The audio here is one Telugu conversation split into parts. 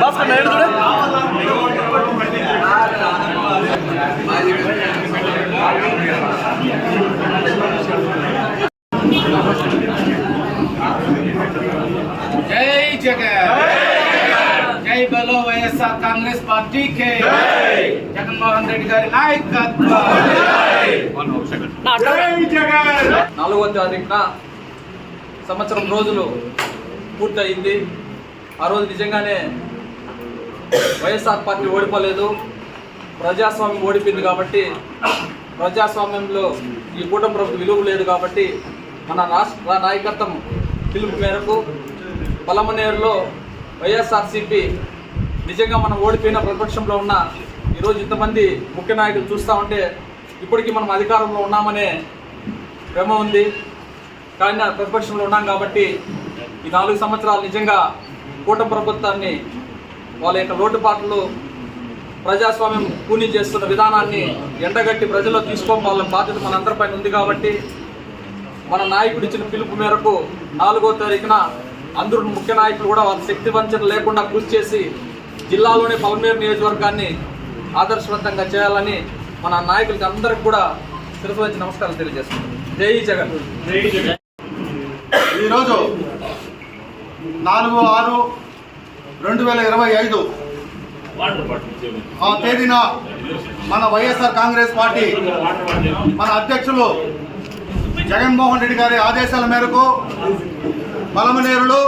భాస్కర్ నాయుడు చూడే జై జగన్ జై బలో వైఎస్ఆర్ కాంగ్రెస్ పార్టీకి జగన్మోహన్ రెడ్డి గారి నాయకత్వం. నాలుగవ తారీఖున సంవత్సరం రోజులు పూర్తయింది. ఆ రోజు నిజంగానే వైఎస్ఆర్ పార్టీ ఓడిపోలేదు. ప్రజాస్వామ్యం ఓడిపోయింది కాబట్టి ప్రజాస్వామ్యంలో ఈ కూటమి ప్రభుత్వం విలువ లేదు కాబట్టి మన రాష్ట్ర నాయకత్వం పిలుపు మేరకు పలమనేరులో వైఎస్ఆర్సీపీ నిజంగా మనం ఓడిపోయిన ప్రతిపక్షంలో ఉన్న ఈరోజు ఇంతమంది ముఖ్య నాయకులు చూస్తూ ఉంటే ఇప్పటికీ మనం అధికారంలో ఉన్నామనే భ్రమ ఉంది. కానీ ప్రతిపక్షంలో ఉన్నాం కాబట్టి ఈ నాలుగు సంవత్సరాలు నిజంగా కూటమి ప్రభుత్వాన్ని వాళ్ళ యొక్క లోటుపాట్లు ప్రజాస్వామ్యం పూని చేస్తున్న విధానాన్ని ఎండగట్టి ప్రజల్లో తీసుకోవాలన్న బాధ్యత మనందరిపైన ఉంది కాబట్టి మన నాయకుడు ఇచ్చిన పిలుపు మేరకు నాలుగో తారీఖున అందరూ ముఖ్య నాయకులు కూడా వాళ్ళ శక్తి వంచన లేకుండా కృషి చేసి జిల్లాలోని పల్మేరు నియోజకవర్గాన్ని ఆదర్శవంతంగా చేయాలని మన నాయకులకి అందరికి కూడా శిరసు వచ్చి నమస్కారం తెలియజేస్తున్నాం. జై జగన్. ఈరోజు నాలుగు ఆరు రెండు వేల ఇరవై ఐదు ఆ తేదీన మన వైఎస్ఆర్ కాంగ్రెస్ పార్టీ మన అధ్యక్షులు జగన్మోహన్ రెడ్డి గారి ఆదేశాల మేరకు పలమనేరులో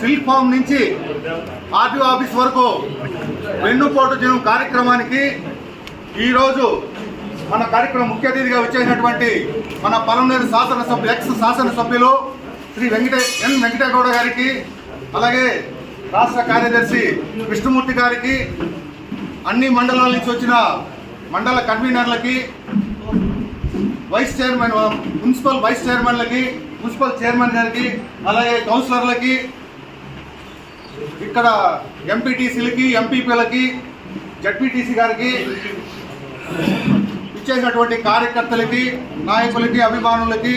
సిల్క్ ఫామ్ నుంచి ఆర్టీఓ ఆఫీస్ వరకు వెన్నుపోటు దినం కార్యక్రమానికి ఈరోజు మన కార్యక్రమం ముఖ్య అతిథిగా వచ్చేసినటువంటి మన పలమనేరు శాసనసభ్యులు ఎక్స్ శాసనసభ్యులు శ్రీ వెంకటే ఎన్ వెంకటేగౌడ గారికి అలాగే రాష్ట్ర కార్యదర్శి విష్ణుమూర్తి గారికి అన్ని మండలాల నుంచి వచ్చిన మండల కన్వీనర్లకి వైస్ చైర్మన్ మున్సిపల్ వైస్ చైర్మన్లకి మున్సిపల్ చైర్మన్ గారికి అలాగే కౌన్సిలర్లకి ఇక్కడ ఎంపీటీసీలకి ఎంపీపీలకి జడ్పీటీసీ గారికి ఇచ్చేసినటువంటి కార్యకర్తలకి నాయకులకి అభిమానులకి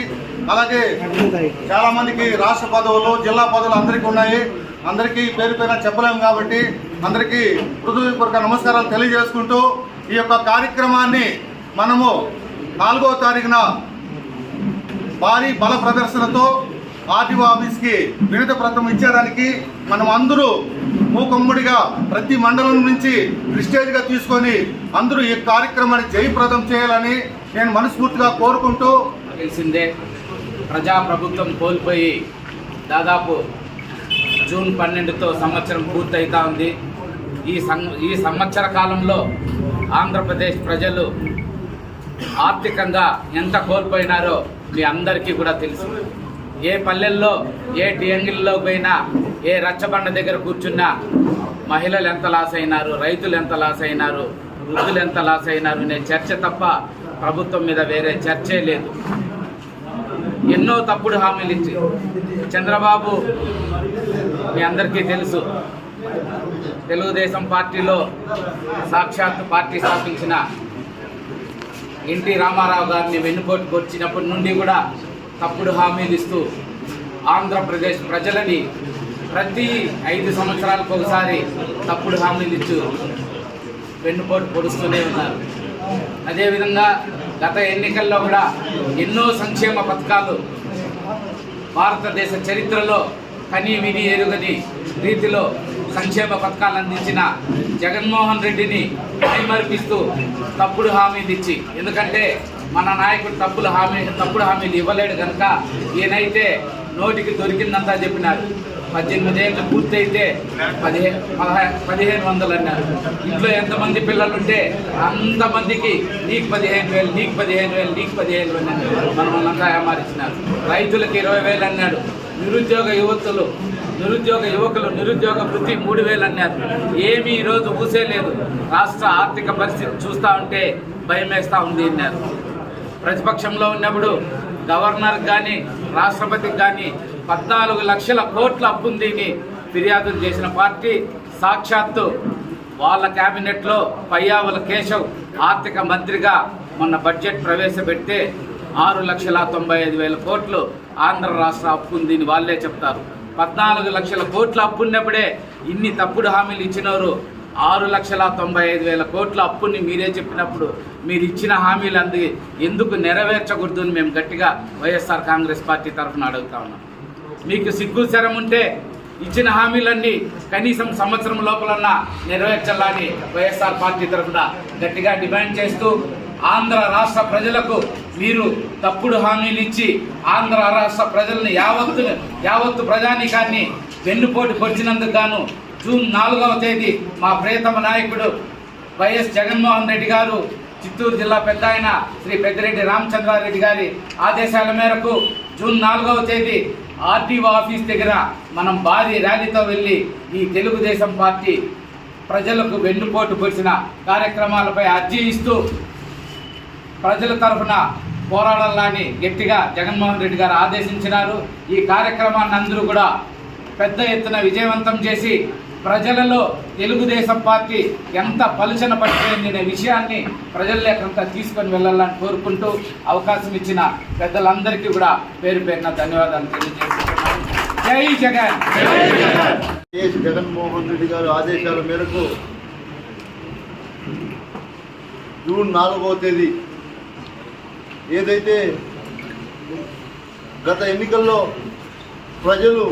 అలాగే చాలామందికి రాష్ట్ర పదవులు జిల్లా పదవులు అందరికీ ఉన్నాయి. అందరికీ పేరు పైన చెప్పలేము కాబట్టి అందరికీ హృదయపూర్వక నమస్కారాలు తెలియజేసుకుంటూ ఈ యొక్క కార్యక్రమాన్ని మనము నాలుగో తారీఖున భారీ బల ప్రదర్శనతో ఆర్టీఓ ఆఫీస్కి వినతి ప్రతం ఇచ్చేదానికి మనం అందరూ మూకమ్ముడిగా ప్రతి మండలం నుంచి ప్రిస్టేజ్గా తీసుకొని అందరూ ఈ కార్యక్రమాన్ని జయప్రదం చేయాలని నేను మనస్ఫూర్తిగా కోరుకుంటూ తెలిసిందే ప్రజాప్రభుత్వం కోల్పోయి దాదాపు జూన్ పన్నెండుతో సంవత్సరం పూర్తయితా ఉంది. ఈ సం ఈ సంవత్సర కాలంలో ఆంధ్రప్రదేశ్ ప్రజలు ఆర్థికంగా ఎంత కోల్పోయినారో మీ అందరికీ కూడా తెలుసు. ఏ పల్లెల్లో ఏ టియంగిల్లో పోయినా ఏ రచ్చబండ దగ్గర కూర్చున్నా మహిళలు ఎంత లాస్ అయినారు రైతులు ఎంత లాస్ అయినారు వృద్ధులు ఎంత లాస్ అయినారు అనే చర్చ తప్ప ప్రభుత్వం మీద వేరే చర్చే లేదు. ఎన్నో తప్పుడు హామీలు ఇచ్చి చంద్రబాబు మీ అందరికీ తెలుసు. తెలుగుదేశం పార్టీలో సాక్షాత్ పార్టీ స్థాపించిన ఎన్టీ రామారావు గారిని వెన్నుపోటుకు వచ్చినప్పటి నుండి కూడా తప్పుడు హామీలు ఇస్తూ ఆంధ్రప్రదేశ్ ప్రజలని ప్రతి ఐదు సంవత్సరాలకు ఒకసారి తప్పుడు హామీలు ఇచ్చు వెన్నుపోటు పొడుస్తూనే ఉన్నారు. అదేవిధంగా గత ఎన్నికల్లో కూడా ఎన్నో సంక్షేమ పథకాలు భారతదేశ చరిత్రలో కని విని ఎరుగని రీతిలో సంక్షేమ పథకాలు అందించిన జగన్మోహన్ రెడ్డిని మైమరిపిస్తూ తప్పుడు హామీలు ఇచ్చి ఎందుకంటే మన నాయకుడు తప్పులు హామీ తప్పుడు హామీలు ఇవ్వలేడు కనుక ఈయనైతే నోటికి దొరికిందంతా చెప్పినారు. పద్దెనిమిది ఏళ్ళు పూర్తయితే పదిహేను పదిహేను వందలు అన్నారు. ఇంట్లో ఎంతమంది పిల్లలు ఉంటే అంతమందికి నీకు పదిహేను వేలు నీకు పదిహేను వేలు నీకు పదిహేను వేలు అన్నారు. మనం అంతా ఏమారిచ్చినారు. రైతులకు ఇరవై వేలు అన్నాడు నిరుద్యోగ యువతులు నిరుద్యోగ యువకులు నిరుద్యోగ వృత్తి మూడు వేలు అన్నారు. ఏమీ ఈరోజు ఊసే లేదు. రాష్ట్ర ఆర్థిక పరిస్థితి చూస్తూ ఉంటే భయం వేస్తూ ఉంది అన్నారు. ప్రతిపక్షంలో ఉన్నప్పుడు గవర్నర్ కానీ రాష్ట్రపతికి కానీ పద్నాలుగు లక్షల కోట్ల అప్పుందిని ఫిర్యాదులు చేసిన పార్టీ సాక్షాత్తు వాళ్ళ క్యాబినెట్లో పయ్యావుల కేశవ్ ఆర్థిక మంత్రిగా మొన్న బడ్జెట్ ప్రవేశపెడితే ఆరు లక్షల తొంభై ఐదు వేల కోట్లు ఆంధ్ర రాష్ట్ర అప్పు ఉందని వాళ్ళే చెప్తారు. పద్నాలుగు లక్షల కోట్ల అప్పున్నప్పుడే ఇన్ని తప్పుడు హామీలు ఇచ్చినారు ఆరు లక్షల తొంభై ఐదు వేల కోట్ల అప్పుని మీరే చెప్పినప్పుడు మీరు ఇచ్చిన హామీలు అంది ఎందుకు నెరవేర్చకూడదు అని మేము గట్టిగా వైఎస్ఆర్ కాంగ్రెస్ పార్టీ తరఫున అడుగుతా ఉన్నాం. మీకు సిగ్గు శరం ఉంటే ఇచ్చిన హామీలన్నీ కనీసం సంవత్సరం లోపలన్నా నెరవేర్చాలని వైఎస్ఆర్ పార్టీ తరఫున గట్టిగా డిమాండ్ చేస్తూ ఆంధ్ర రాష్ట్ర ప్రజలకు మీరు తప్పుడు హామీలు ఇచ్చి ఆంధ్ర రాష్ట్ర ప్రజలను యావత్తు యావత్తు ప్రజానీకాన్ని వెన్నుపోటు పొడిచినందుకు గాను జూన్ నాలుగవ తేదీ మా ప్రియతమ నాయకుడు వైఎస్ జగన్మోహన్ రెడ్డి గారు చిత్తూరు జిల్లా పెద్ద ఆయన శ్రీ పెద్దిరెడ్డి రామచంద్రారెడ్డి గారి ఆదేశాల మేరకు జూన్ నాలుగవ తేదీ ఆర్టీఓ ఆఫీస్ దగ్గర మనం భారీ ర్యాలీతో వెళ్ళి ఈ తెలుగుదేశం పార్టీ ప్రజలకు వెన్నుపోటు పొడిచిన కార్యక్రమాలపై అర్జీ ఇస్తూ ప్రజల తరఫున పోరాడాలని గట్టిగా జగన్మోహన్ రెడ్డి గారు ఆదేశించినారు. ఈ కార్యక్రమాన్ని అందరూ కూడా పెద్ద ఎత్తున విజయవంతం చేసి ప్రజలలో తెలుగుదేశం పార్టీ ఎంత పలుచన పడిపోయింది అనే విషయాన్ని ప్రజల్లోకంతా తీసుకొని వెళ్ళాలని కోరుకుంటూ అవకాశం ఇచ్చిన పెద్దలందరికీ కూడా పేరు పేరున ధన్యవాదాలు తెలియజేస్తున్నాను. జై జగన్! జగన్మోహన్ రెడ్డి గారు ఆదేశాల మేరకు జూన్ నాలుగవ తేదీ ఏదైతే గత ఎన్నికల్లో ప్రజలు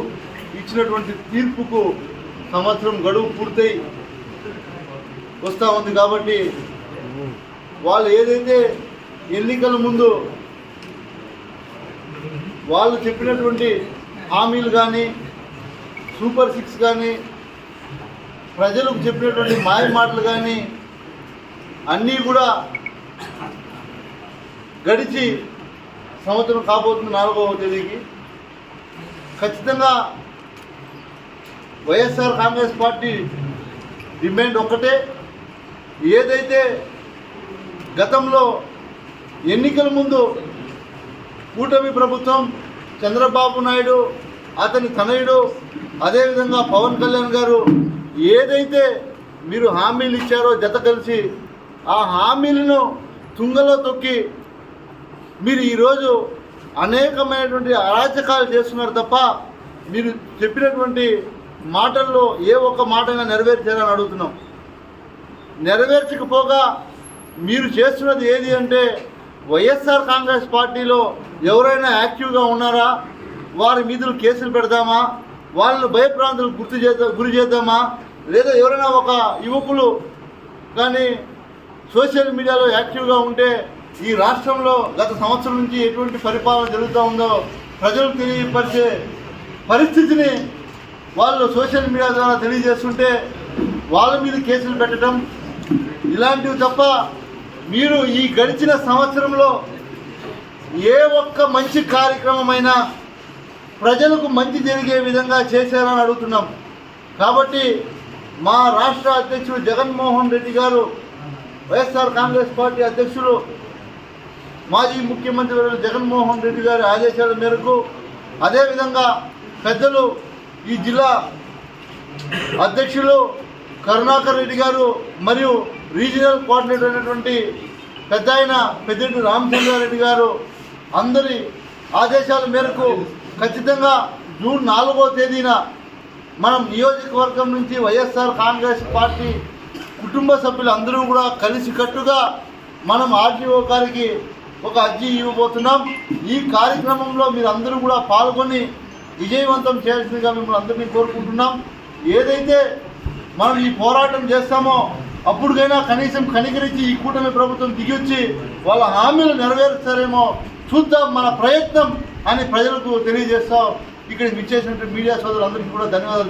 ఇచ్చినటువంటి తీర్పుకు సంవత్సరం గడువు పూర్తయి వస్తూ ఉంది కాబట్టి వాళ్ళు ఏదైతే ఎన్నికల ముందు వాళ్ళు చెప్పినటువంటి హామీలు కానీ సూపర్ సిక్స్ కానీ ప్రజలకు చెప్పినటువంటి మాయ మాటలు కానీ అన్నీ కూడా గడిచి సంవత్సరం కాబోతుంది నాలుగవ తేదీకి. ఖచ్చితంగా వైఎస్ఆర్ కాంగ్రెస్ పార్టీ డిమాండ్ ఒక్కటే. ఏదైతే గతంలో ఎన్నికల ముందు కూటమి ప్రభుత్వం చంద్రబాబు నాయుడు అతని తనయుడు అదేవిధంగా పవన్ కళ్యాణ్ గారు ఏదైతే మీరు హామీలు ఇచ్చారో జత కలిసి ఆ హామీలను తుంగలో తొక్కి మీరు ఈరోజు అనేకమైనటువంటి అరాచకాలు చేస్తున్నారు తప్ప మీరు చెప్పినటువంటి మాటల్లో ఏ ఒక్క మాటగా నెరవేర్చారని అడుగుతున్నాం. నెరవేర్చకపోగా మీరు చేస్తున్నది ఏది అంటే వైఎస్ఆర్ కాంగ్రెస్ పార్టీలో ఎవరైనా యాక్టివ్గా ఉన్నారా? వారి మీదులు కేసులు పెడదామా? వాళ్ళను భయప్రాంతులు గుర్తు చేద్దా గురి చేద్దామా? లేదా ఎవరైనా ఒక యువకులు కానీ సోషల్ మీడియాలో యాక్టివ్గా ఉంటే ఈ రాష్ట్రంలో గత సంవత్సరం నుంచి ఎటువంటి పరిపాలన జరుగుతూ ఉందో ప్రజలు తెలియపరిచే పరిస్థితిని వాళ్ళు సోషల్ మీడియా ద్వారా తెలియజేస్తుంటే వాళ్ళ మీద కేసులు పెట్టడం ఇలాంటివి తప్ప మీరు ఈ గడిచిన సంవత్సరంలో ఏ ఒక్క మంచి కార్యక్రమమైనా ప్రజలకు మంచి జరిగే విధంగా చేశారని అడుగుతున్నాం. కాబట్టి మా రాష్ట్ర అధ్యక్షుడు జగన్మోహన్ రెడ్డి గారు వైఎస్ఆర్ కాంగ్రెస్ పార్టీ అధ్యక్షులు మాజీ ముఖ్యమంత్రి జగన్మోహన్ రెడ్డి గారి ఆదేశాల మేరకు అదేవిధంగా పెద్దలు ఈ జిల్లా అధ్యక్షులు కరుణాకర్ రెడ్డి గారు మరియు రీజనల్ కోఆర్డినేటర్ అయినటువంటి పెద్ద ఆయన పెద్దిరెడ్డి రామచంద్రారెడ్డి గారు అందరి ఆదేశాల మేరకు ఖచ్చితంగా జూన్ నాలుగో తేదీన మనం నియోజకవర్గం నుంచి వైఎస్ఆర్ కాంగ్రెస్ పార్టీ కుటుంబ సభ్యులు అందరూ కూడా కలిసికట్టుగా మనం ఆర్టీఓ గారికి ఒక అర్జీ ఇవ్వబోతున్నాం. ఈ కార్యక్రమంలో మీరు అందరూ కూడా పాల్గొని విజయవంతం చేయాల్సిందిగా మిమ్మల్ని అందరినీ కోరుకుంటున్నాం. ఏదైతే మనం ఈ పోరాటం చేస్తామో అప్పుడుకైనా కనీసం కనికరించి ఈ కూటమి ప్రభుత్వం దిగొచ్చి వాళ్ళ హామీలు నెరవేరుస్తారేమో చూద్దాం మన ప్రయత్నం అని ప్రజలకు తెలియజేస్తాం. ఇక్కడ విచ్చేసినటువంటి మీడియా సోదరులందరికీ కూడా ధన్యవాదాలు.